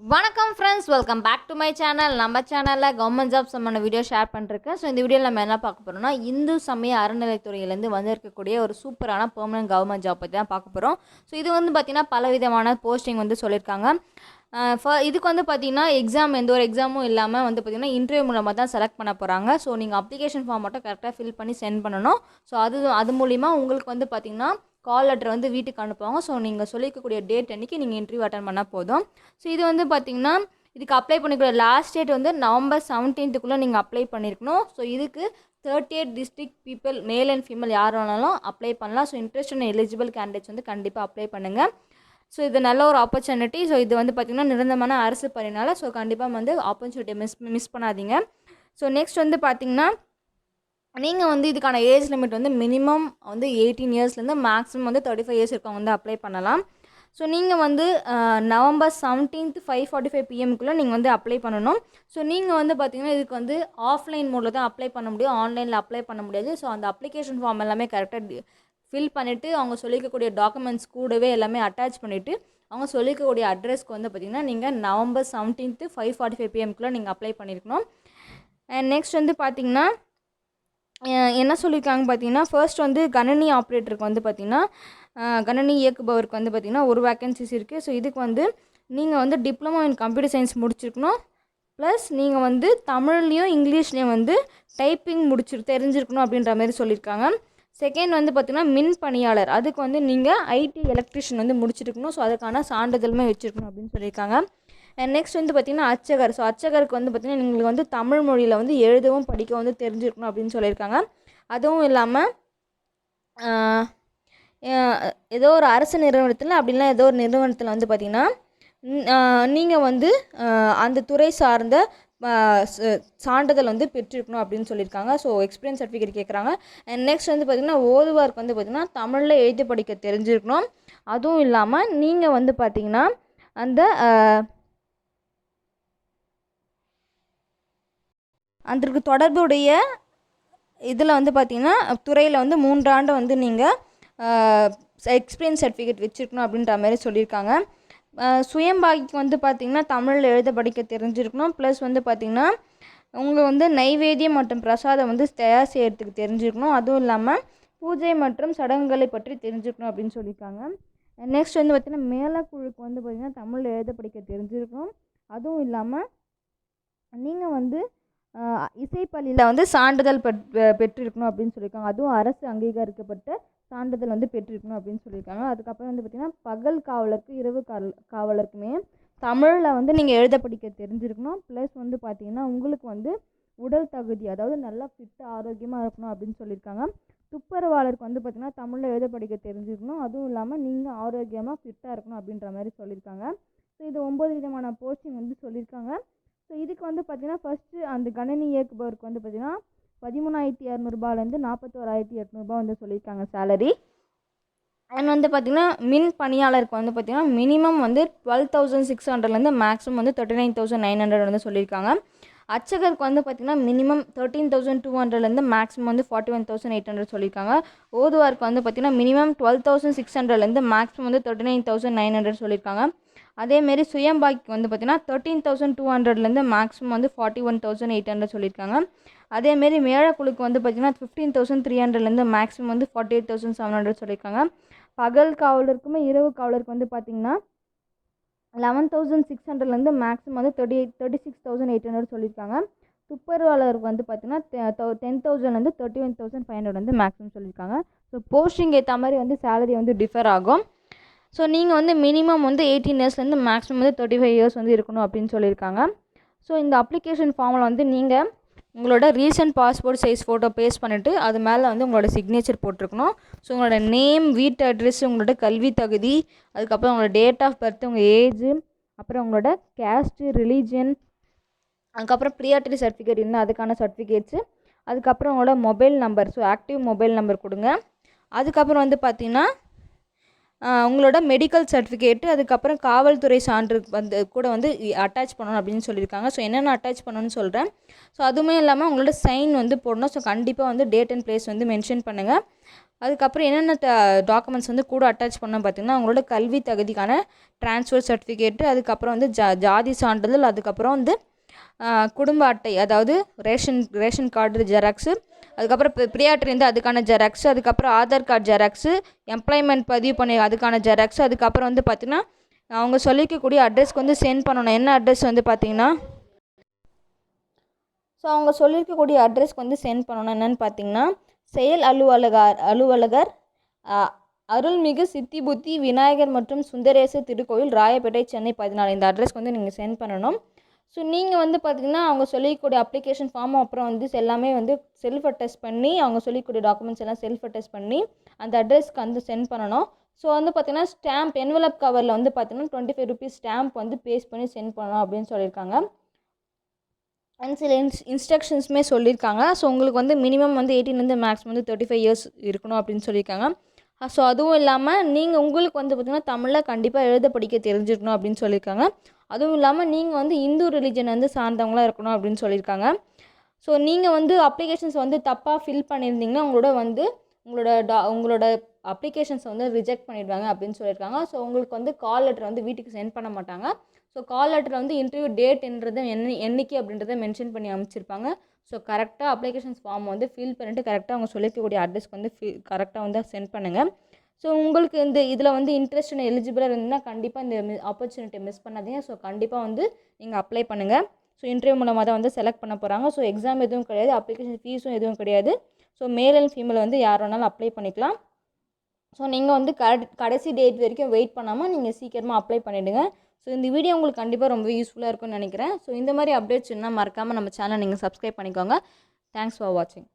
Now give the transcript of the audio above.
வணக்கம் friends welcome back to my channel நம்ம சேனலில் கவர்மெண்ட் ஜாப் சம்மந்த வீடியோ ஷேர் பண்ணிருக்கேன். ஸோ இந்த வீடியோவில் நம்ம என்ன பார்க்க போகிறோம்னா இந்து சமய அறநிலைத்துறையிலேருந்து வந்திருக்கக்கூடிய ஒரு சூப்பரான பெர்மனன்ட் கவர்மெண்ட் ஜாப் பற்றி தான் பார்க்க போகிறோம் ஸோ இது வந்து பார்த்திங்கன்னா பல விதமான போஸ்டிங் வந்து சொல்லியிருக்காங்க. இதுக்கு வந்து பார்த்திங்கன்னா எக்ஸாம் எந்த ஒரு எக்ஸாமும் இல்லாமல் வந்து பார்த்திங்கன்னா இன்டர்வியூ மூலமாக தான் செலக்ட் பண்ண போகிறாங்க ஸோ நீங்கள் அப்ளிகேஷன் ஃபார்ம் மட்டும் கரெக்டாக ஃபில் பண்ணி சென்ட் பண்ணணும். ஸோ அது அது மூலிமா உங்களுக்கு வந்து பார்த்திங்கன்னா கால் லெட்டர் வந்து வீட்டுக்கு அனுப்புவாங்க. ஸோ நீங்கள் சொல்லிக்கக்கூடிய டேட் அன்றைக்கி நீங்கள் இன்டர்வியூ அட்டன் பண்ணால் போதும். ஸோ இது வந்து பார்த்திங்கன்னா இதுக்கு அப்ளை பண்ணிக்கூடிய லாஸ்ட் டேட் வந்து நவம்பர் செவன்டீன்த்துக்குள்ளே நீங்கள் அப்ளை பண்ணியிருக்கணும் ஸோ இதுக்கு thirty eight district people male and female யார் வேணாலும் அப்ளை பண்ணலாம். So interest and eligible candidates வந்து கண்டிப்பாக அப்ளை பண்ணுங்கள் ஸோ இது நல்ல ஒரு ஆப்பர்ச்சுனிட்டி ஸோ இது வந்து பார்த்திங்கன்னா நிரந்தரமான அரசு பணினால ஸோ கண்டிப்பாக வந்து ஆப்பர்ச்சுனிட்டி மிஸ் மிஸ் பண்ணாதீங்க. ஸோ நெக்ஸ்ட் வந்து பார்த்திங்கன்னா நீங்கள் வந்து இதுக்கான ஏஜ் லிமிட் வந்து மினிமம் வந்து எயிட்டீன் இயர்ஸ்லேருந்து மேக்ஸிமம் வந்து தேர்ட்டி ஃபைவ் இயர்ஸ் இருக்கவங்க வந்து அப்ளை பண்ணலாம். ஸோ நீங்கள் வந்து November seventeenth five forty five பிஎம்க்குள்ளே நீங்கள் வந்து அப்ளை பண்ணணும். ஸோ நீங்கள் வந்து பார்த்தீங்கன்னா இதுக்கு வந்து ஆஃப்லைன் மோடில் தான் அப்ளை பண்ண முடியும். ஆன்லைனில் அப்ளை பண்ண முடியாது. ஸோ அந்த அப்ளிகேஷன் ஃபார்ம் எல்லாமே கரெக்டாக ஃபில் பண்ணிவிட்டு அவங்க சொல்லிக்கக்கூடிய டாக்குமெண்ட்ஸ் கூடவே எல்லாமே அட்டாச் பண்ணிவிட்டு அவங்க சொல்லிக்கக்கூடிய அட்ரஸ்க்கு வந்து பார்த்திங்கன்னா நீங்கள் November seventeenth five forty five பிஎம்க்குள்ளே நீங்கள் அப்ளை பண்ணியிருக்கணும் அண்ட் நெக்ஸ்ட் வந்து பார்த்திங்கன்னா என்ன சொல்லியிருக்காங்க பார்த்தீங்கன்னா ஃபர்ஸ்ட் வந்து கணனி ஆப்ரேட்டருக்கு வந்து பார்த்தீங்கன்னா கணனி இயக்குபவருக்கு வந்து பார்த்தீங்கன்னா ஒரு வேக்கன்சிஸ் இருக்குது ஸோ இதுக்கு வந்து நீங்கள் வந்து டிப்ளமோ இன் கம்ப்யூட்டர் சயின்ஸ் முடிச்சிருக்கணும். ப்ளஸ் நீங்கள் வந்து தமிழ்லேயும் இங்கிலீஷ்லேயும் வந்து டைப்பிங் முடிச்சிரு தெரிஞ்சிருக்கணும் அப்படின்ற மாதிரி சொல்லியிருக்காங்க செகண்ட் வந்து பார்த்திங்கன்னா மின் பணியாளர். அதுக்கு வந்து நீங்கள் ஐடி எலக்ட்ரிஷியன் வந்து முடிச்சிருக்கணும். ஸோ அதுக்கான சான்றிதழுமே வச்சுருக்கணும் அப்படின்னு சொல்லியிருக்காங்க நெக்ஸ்ட் வந்து பார்த்திங்கன்னா அர்ச்சகர். ஸோ அர்ச்சகருக்கு வந்து பார்த்திங்கன்னா எங்களுக்கு வந்து தமிழ் மொழியில் வந்து எழுதவும் படிக்க வந்து தெரிஞ்சிருக்கணும் அப்படின்னு சொல்லியிருக்காங்க. அதுவும் இல்லாமல் ஏதோ ஒரு அரசு நிறுவனத்தில் அப்படின்லாம் ஏதோ ஒரு நிறுவனத்தில் வந்து பார்த்திங்கன்னா நீங்கள் வந்து அந்த துறை சார்ந்த சான்றிதழ் வந்து பெற்றிருக்கணும் அப்படின்னு சொல்லியிருக்காங்க. ஸோ எக்ஸ்பீரியன்ஸ் சர்டிஃபிகேட் கேட்குறாங்க அண்ட் நெக்ஸ்ட் வந்து பார்த்திங்கன்னா ஓதுவாருக்கு வந்து பார்த்திங்கன்னா தமிழில் எழுதி படிக்க தெரிஞ்சிருக்கணும். அதுவும் இல்லாமல் நீங்கள் வந்து பார்த்திங்கன்னா அந்த அதற்கு தொடர்புடைய இதில் வந்து பார்த்திங்கன்னா துறையில் வந்து மூன்றாண்டு வந்து நீங்கள் எக்ஸ்பீரியன்ஸ் சர்டிஃபிகேட் வச்சுருக்கணும் அப்படின்ற மாதிரி சொல்லியிருக்காங்க. சுயம்பாகிக்கு வந்து பார்த்திங்கன்னா தமிழில் எழுத படிக்க தெரிஞ்சிருக்கணும். ப்ளஸ் வந்து பார்த்திங்கன்னா உங்களை வந்து நைவேத்தியம் மற்றும் பிரசாதம் வந்து தயார் செய்கிறதுக்கு தெரிஞ்சிருக்கணும். அதுவும் இல்லாமல் பூஜை மற்றும் சடங்குகளை பற்றி தெரிஞ்சுக்கணும் அப்படின்னு சொல்லியிருக்காங்க. நெக்ஸ்ட் வந்து பார்த்திங்கன்னா மேலக்குழுக்கு வந்து பார்த்திங்கன்னா தமிழில் எழுத படிக்க தெரிஞ்சிருக்கணும். அதுவும் இல்லாமல் நீங்கள் வந்து இசைப்பள்ளியில் வந்து சான்றிதழ் பெற் பெற்றிருக்கணும் அப்படின்னு சொல்லியிருக்காங்க. அதுவும் அரசு அங்கீகரிக்கப்பட்ட சான்றிதழ் வந்து பெற்றிருக்கணும் அப்படின்னு சொல்லியிருக்காங்க. அதுக்கப்புறம் வந்து பார்த்திங்கன்னா பகல் காவலருக்கு இரவு காவல் காவலருக்குமே தமிழில் வந்து நீங்கள் எழுத படிக்க தெரிஞ்சிருக்கணும். ப்ளஸ் வந்து பார்த்திங்கன்னா உங்களுக்கு வந்து உடல் தகுதி அதாவது நல்லா ஃபிட்டு ஆரோக்கியமாக இருக்கணும் அப்படின்னு சொல்லியிருக்காங்க. துப்புரவாளருக்கு வந்து பார்த்திங்கன்னா தமிழில் எழுத படிக்க தெரிஞ்சிருக்கணும். அதுவும் இல்லாமல் நீங்கள் ஆரோக்கியமாக ஃபிட்டாக இருக்கணும் அப்படின்ற மாதிரி சொல்லியிருக்காங்க. ஸோ இது ஒம்பது விதமான போஸ்டிங் வந்து சொல்லியிருக்காங்க. ஸோ இதுக்கு வந்து பார்த்தீங்கன்னா ஃபஸ்ட்டு அந்த கணினி இயக்குபவருக்கு வந்து பார்த்தீங்கன்னா பதிமூணாயிரத்தி இரநூறுபாலேருந்து நாற்பத்தோராயிரத்தி எட்நூறுபா வந்து சொல்லியிருக்காங்க சேலரி அண்ட் வந்து பார்த்திங்கன்னா மின் பணியாளருக்கு வந்து பார்த்திங்கன்னா மினிமம் வந்து டுவெல் தௌசண்ட் சிக்ஸ் ஹண்ட்ரட்லேருந்து மேக்ஸிமம் வந்து thirty nine thousand nine hundred வந்து சொல்லியிருக்காங்க. அர்ச்சகருக்கு வந்து பார்த்திங்கன்னா மினிமம் தேர்ட்டீன் தௌசண்ட் டூ ஹண்ட்ரட்லேருந்து மேக்ஸிமம் வந்து forty one thousand eight hundred சொல்லியிருக்காங்க. ஓதுவாருக்கு வந்து பார்த்திங்கன்னா மினிமம் டுவெல் தௌசண்ட் சிக்ஸ் ஹண்ட்ரட்லேருந்து மேக்ஸிமம் வந்து thirty nine thousand nine hundred சொல்லியிருக்காங்க. அதேமாரி சுயம்பாய்க்கு வந்து பார்த்திங்கன்னா தேர்ட்டீன் தௌசண்ட் டூ ஹண்ட்ரட்லேருந்து மேக்ஸிமம் வந்து forty one thousand eight hundred சொல்லியிருக்காங்க அதேமாரி மேழக்குழுக்கு வந்து பார்த்திங்கன்னா ஃபிஃப்டீன் தௌசண்ட் த்ரீ ஹண்ட்ரட்லேருந்து மேக்ஸிமம் வந்து forty eight thousand seven hundred சொல்லியிருக்காங்க பகல் காவலருக்குமே இரவு காவலருக்கு வந்து பார்த்திங்கன்னா லெவன் தௌசண்ட் சிக்ஸ் ஹண்ட்ரட்லேருந்து மேக்ஸிமம் வந்து thirty eight thirty six thousand eight hundred சொல்லியிருக்காங்க துப்புரவாளருக்கு வந்து பார்த்திங்கன்னா டென் தௌசண்ட்லேருந்து thirty one thousand five hundred வந்து மேக்ஸிமம் சொல்லியிருக்காங்க ஸோ போஸ்டிங் ஏற்ற மாதிரி வந்து சேலரி வந்து டிஃபர் ஆகும். ஸோ நீங்கள் வந்து மினிமம் வந்து எயிட்டீன் இயர்ஸ்லேருந்து மேக்ஸிமம் வந்து தேர்ட்டி ஃபைவ் இயர்ஸ் வந்து இருக்கணும் அப்படின்னு சொல்லியிருக்காங்க. ஸோ இந்த அப்ளிகேஷன் ஃபார்மில் வந்து நீங்கள் உங்களோட recent passport size photo paste பண்ணிவிட்டு அது மேலே வந்து உங்களோட சிக்னேச்சர் போட்டிருக்கணும். ஸோ உங்களோட நேம் வீட்டு அட்ரஸ் உங்களோட கல்வி தகுதி அதுக்கப்புறம் உங்களோட டேட் ஆஃப் பர்த் உங்கள் ஏஜு அப்புறம் உங்களோட கேஸ்ட்டு ரிலீஜியன் அதுக்கப்புறம் ப்ரியாட்ரி சர்டிஃபிகேட் இருந்தால் அதுக்கான சர்டிஃபிகேட்ஸு அதுக்கப்புறம் உங்களோட mobile number so active mobile number கொடுங்க. அதுக்கப்புறம் வந்து பார்த்திங்கன்னா உங்களோட மெடிக்கல் சர்டிஃபிகேட்டு அதுக்கப்புறம் காவல்துறை சான்று வந்து கூட வந்து அட்டாச் பண்ணணும் அப்படின்னு சொல்லியிருக்காங்க. ஸோ என்னென்ன அட்டாச் பண்ணணும்னு சொல்கிறேன் ஸோ அதுவுமே இல்லாமல் உங்களோட சைன் வந்து போடணும். ஸோ கண்டிப்பாக வந்து டேட் அண்ட் பிளேஸ் வந்து மென்ஷன் பண்ணுங்கள் அதுக்கப்புறம் என்னென்ன டாக்குமெண்ட்ஸ் வந்து கூட அட்டாச் பண்ண பார்த்தீங்கன்னா அவங்களோட கல்வி தகுதிக்கான டிரான்ஸ்ஃபர் சர்டிஃபிகேட்டு அதுக்கப்புறம் வந்து ஜா ஜாதி சான்றிதழ் அதுக்கப்புறம் வந்து குடும்ப அட்டை அதாவது ரேஷன் ரேஷன் கார்டு ஜெராக்ஸு அதுக்கப்புறம் பிரியா வந்து அதுக்கான ஜெராக்ஸு அதுக்கப்புறம் ஆதார் கார்டு ஜெராக்ஸு எம்ப்ளாய்மெண்ட் பதிவு பண்ணி அதுக்கான ஜெராக்ஸு அதுக்கப்புறம் வந்து பார்த்திங்கன்னா அவங்க சொல்லிக்கக்கூடிய அட்ரஸ்க்கு வந்து சென்ட் பண்ணணும். என்ன அட்ரஸ் வந்து பார்த்திங்கன்னா ஸோ அவங்க சொல்லியிருக்கக்கூடிய அட்ரஸ்க்கு வந்து சென்ட் பண்ணணும். என்னென்னு பார்த்தீங்கன்னா செயல் அலுவலகர் அலுவலகர் அருள்மிகு சித்தி புத்தி விநாயகர் மற்றும் சுந்தரேச திருக்கோயில் ராயப்பேட்டை சென்னை பதினாலு. இந்த அட்ரஸ்க்கு வந்து நீங்கள் சென்ட் பண்ணணும். ஸோ நீங்கள் வந்து பார்த்தீங்கன்னா அவங்க சொல்லிக்கூடிய அப்ளிகேஷன் ஃபார்ம் அப்புறம் வந்து எல்லாமே வந்து செல்ஃப் அட்டஸ்ட் பண்ணி அவங்க சொல்லிக்கூடிய டாக்குமெண்ட்ஸ் எல்லாம் செல்ஃப் அட்டஸ்ட் பண்ணி அந்த அட்ரஸ்க்கு வந்து சென்ட் பண்ணணும். ஸோ வந்து பார்த்தீங்கன்னா ஸ்டாம்ப் என்வலப் கவரில் வந்து பார்த்தீங்கன்னா டுவெண்ட்டி ஃபைவ் ருபீஸ் ஸ்டாம்ப் வந்து பேஸ்ட் பண்ணி சென்ட் பண்ணணும் அப்படின்னு சொல்லியிருக்காங்க. அண்ட் சில இன்ஸ் இன்ஸ்ட்ரக்ஷன்ஸுமே சொல்லியிருக்காங்க. ஸோ உங்களுக்கு வந்து மினிமம் வந்து எயிட்டீன்லேருந்து மேக்ஸிமம் வந்து தேர்ட்டி ஃபைவ் இயர்ஸ் இருக்கணும் அப்படின்னு சொல்லியிருக்காங்க. ஸோ அதுவும் இல்லாமல் நீங்கள் உங்களுக்கு வந்து பார்த்திங்கன்னா தமிழில் கண்டிப்பாக எழுத படிக்க தெரிஞ்சிருக்கணும் அப்படின்னு சொல்லியிருக்காங்க. அதுவும் இல்லாமல் நீங்கள் வந்து இந்து ரிலிஜன் வந்து சார்ந்தவங்களாக இருக்கணும் அப்படின்னு சொல்லியிருக்காங்க. ஸோ நீங்கள் வந்து அப்ளிகேஷன்ஸ் வந்து தப்பாக ஃபில் பண்ணியிருந்தீங்கன்னா உங்களோட வந்து உங்களோட டா உங்களோட அப்ளிகேஷன்ஸை வந்து ரிஜெக்ட் பண்ணிடுவாங்க அப்படின்னு சொல்லியிருக்காங்க. ஸோ உங்களுக்கு வந்து கால் லெட்டர் வந்து வீட்டுக்கு சென்ட் பண்ண மாட்டாங்க. ஸோ கால் லெட்டரில் வந்து இன்டர்வியூ டேட்ன்றது என்ன என்னைக்கு அப்படின்றத மென்ஷன் பண்ணி அமைச்சிருப்பாங்க ஸோ கரெக்டாக அப்ளிகேஷன்ஸ் ஃபார்ம் வந்து ஃபில் பண்ணிட்டு கரெக்டாக அவங்க சொல்லிக்கக்கூடிய அட்ரஸ்க்கு வந்து ஃபி கரெக்டாக வந்து சென்ட் பண்ணுங்கள் ஸோ உங்களுக்கு இந்த இதில் வந்து இன்ட்ரெஸ்ட் எலிஜிபிளாக இருந்ததுன்னா கண்டிப்பாக இந்த ஆப்பர்ச்சுனிட்டி மிஸ் பண்ணாதீங்க. ஸோ கண்டிப்பாக வந்து நீங்கள் அப்ளை பண்ணுங்கள் ஸோ இன்டர்வியூ மூலமாக தான் வந்து செலக்ட் பண்ண போகிறாங்க ஸோ எக்ஸாம் எதுவும் கிடையாது. அப்ளிகேஷன் ஃபீஸும் எதுவும் கிடையாது. ஸோ மேல் அண்ட் ஃபீமேல் வந்து யார் வேணாலும் அப்ளை பண்ணிக்கலாம். ஸோ நீங்கள் வந்து கட கடைசி டேட் வரைக்கும் வெயிட் பண்ணாமல் நீங்கள் சீக்கிரமாக அப்ளை பண்ணிவிடுங்க ஸோ இந்த வீடியோ உங்களுக்கு கண்டிப்பாக ரொம்ப யூஸ்ஃபுல்லாக இருக்கும்னு நினைக்கிறேன். ஸோ இந்த மாதிரி அப்டேட்ஸ் என்ன மறக்காமல் நம்ம சேனலை நீங்கள் சப்ஸ்கிரைப் பண்ணிக்கோங்க. தேங்க்ஸ் ஃபார் வாட்சிங்